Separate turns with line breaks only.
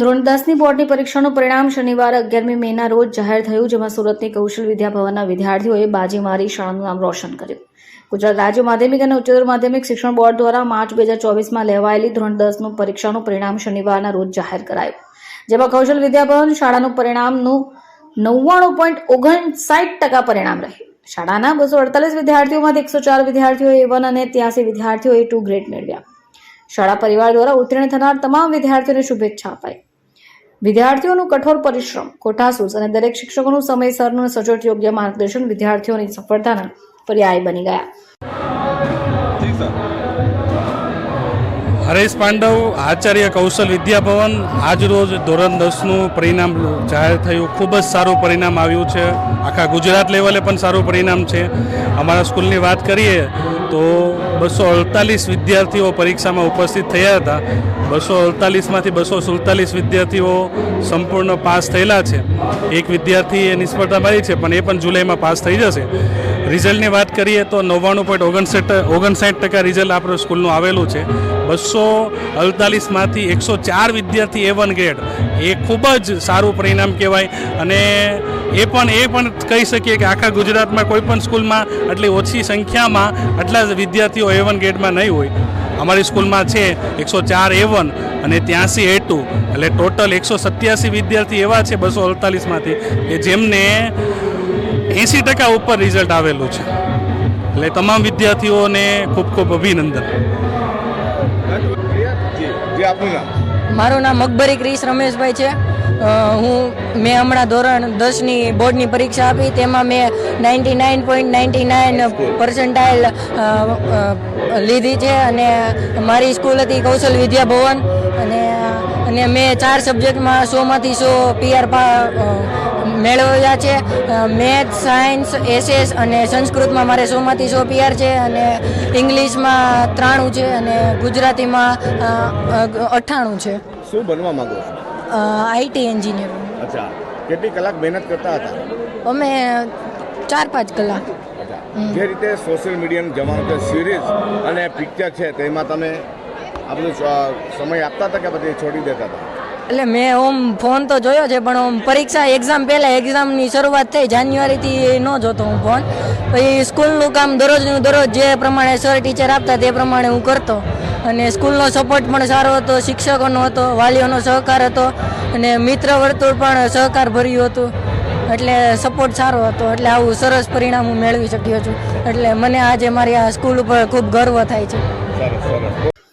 ધોરણ દસની બોર્ડની પરીક્ષાનું પરિણામ શનિવાર અગિયારમી મેના રોજ જાહેર થયું જેમાં સુરતની કૌશલ વિદ્યાભવનના વિદ્યાર્થીઓએ બાજી મારી શાળાનું નામ રોશન કર્યું ગુજરાત રાજ્ય માધ્યમિક અને ઉચ્ચતર માધ્યમિક શિક્ષણ બોર્ડ દ્વારા માર્ચ બે હજાર ચોવીસમાં લેવાયેલી ધોરણ દસનું પરીક્ષાનું પરિણામ શનિવારના રોજ જાહેર કરાયું જેમાં કૌશલ વિદ્યાભવન શાળાનું પરિણામનું નવ્વાણું પોઈન્ટ ઓગણસાઠ ટકા પરિણામ રહ્યું શાળાના બસો અડતાલીસ વિદ્યાર્થીઓમાંથી એકસો ચાર વિદ્યાર્થીઓએ એ વન અને ત્યાસી વિદ્યાર્થીઓએ ટુ ગ્રેડ મેળવ્યા શાળા પરિવાર દ્વારા ઉત્તીર્ણ થનાર તમામ વિદ્યાર્થીઓને શુભેચ્છા અપાઈ વિદ્યાર્થીઓનો કઠોર પરિશ્રમ કોઠાસૂઝ અને દરેક શિક્ષકોનું સમયસરનું અને સચોટ યોગ્ય માર્ગદર્શન વિદ્યાર્થીઓની સફળતાના પર્યાય બની ગયા
હરેશ પાંડવ આચાર્ય કૌશલ વિદ્યાભવન આજરોજ ધોરણ દસનું પરિણામ જાહેર થયું ખૂબ જ સારું પરિણામ આવ્યું છે આખા ગુજરાત લેવલે પણ સારું પરિણામ છે અમારા સ્કૂલની વાત કરીએ તો બસો અડતાલીસ વિદ્યાર્થીઓ પરીક્ષામાં ઉપસ્થિત થયા હતા બસો અડતાલીસમાંથી બસો સુડતાલીસ વિદ્યાર્થીઓ સંપૂર્ણ પાસ થયેલા છે એક વિદ્યાર્થીએ નિષ્ફળતા મળી છે પણ એ પણ જુલાઈમાં પાસ થઈ જશે રિઝલ્ટની વાત કરીએ તો નવ્વાણું પોઈન્ટ ઓગણસાઠ ઓગણસાઠ ટકા રિઝલ્ટ આપણું સ્કૂલનું આવેલું છે બસો અડતાલીસમાંથી એકસો ચાર વિદ્યાર્થી એ વન ગ્રેડ એ ખૂબ જ સારું પરિણામ કહેવાય અને એ પણ એ પણ કહી શકીએ કે આખા ગુજરાતમાં કોઈ પણ સ્કૂલમાં આટલી ઓછી સંખ્યામાં આટલા વિદ્યાર્થીઓ એ વન ગ્રેડમાં નહીં હોય અમારી સ્કૂલમાં છે એકસો ચાર એ વન અને ત્યાંસી એ ટુ એટલે ટોટલ એકસો સત્યાસી વિદ્યાર્થી એવા છે બસો અડતાલીસમાંથી કે જેમને એંસી ટકા ઉપર રિઝલ્ટ આવેલું છે એટલે તમામ વિદ્યાર્થીઓને ખૂબ ખૂબ અભિનંદન
મારું નામ અકબરી ક્રિશ રમેશભાઈ છે હું મેં હમણાં ધોરણ દસની બોર્ડની પરીક્ષા આપી તેમાં મેં ninety nine point ninety nine percentile લીધી છે અને મારી સ્કૂલ હતી કૌશલ વિદ્યાભવન અને અને મેં ચાર સબ્જેક્ટમાં સોમાંથી સો પીઆર મેળવ્યા છે મેથ સાયન્સ એસએસ અને સંસ્કૃતમાં મારે સોમાંથી સો પીઆર છે અને ઇંગ્લિશમાં ત્રાણું છે અને ગુજરાતીમાં અઠ્ઠાણું છે
શું બનવા માંગો
આઈટી એન્જિનિયર
અચ્છા કેટલી કલાક મહેનત કરતા
હતા અમે ચાર પાંચ કલાક
જે રીતે સોશિયલ મીડિયાનું જમાનો છે સિરીઝ અને પિક્ચર છે તેમાં તમે આપને સમય આપતા હતા કે પછી છોડી દેતા
હતા એટલે મેં ઓમ ફોન તો જોયો છે પણ ઓમ પરીક્ષા એક્ઝામ પહેલાં એક્ઝામની શરૂઆત થઈ જાન્યુઆરીથી ન જોતો હું ફોન પછી સ્કૂલનું કામ દરરોજનું દરરોજ જે પ્રમાણે સર ટીચર આપતા તે પ્રમાણે હું કરતો અને સ્કૂલનો સપોર્ટ પણ સારો હતો શિક્ષકોનો હતો વાલીઓનો સહકાર હતો અને મિત્ર વર્તુળ પણ સહકાર ભર્યું હતું એટલે સપોર્ટ સારો હતો એટલે આવું સરસ પરિણામ હું મેળવી શક્યો છું એટલે મને આજે મારી આ સ્કૂલ ઉપર ખૂબ ગર્વ થાય છે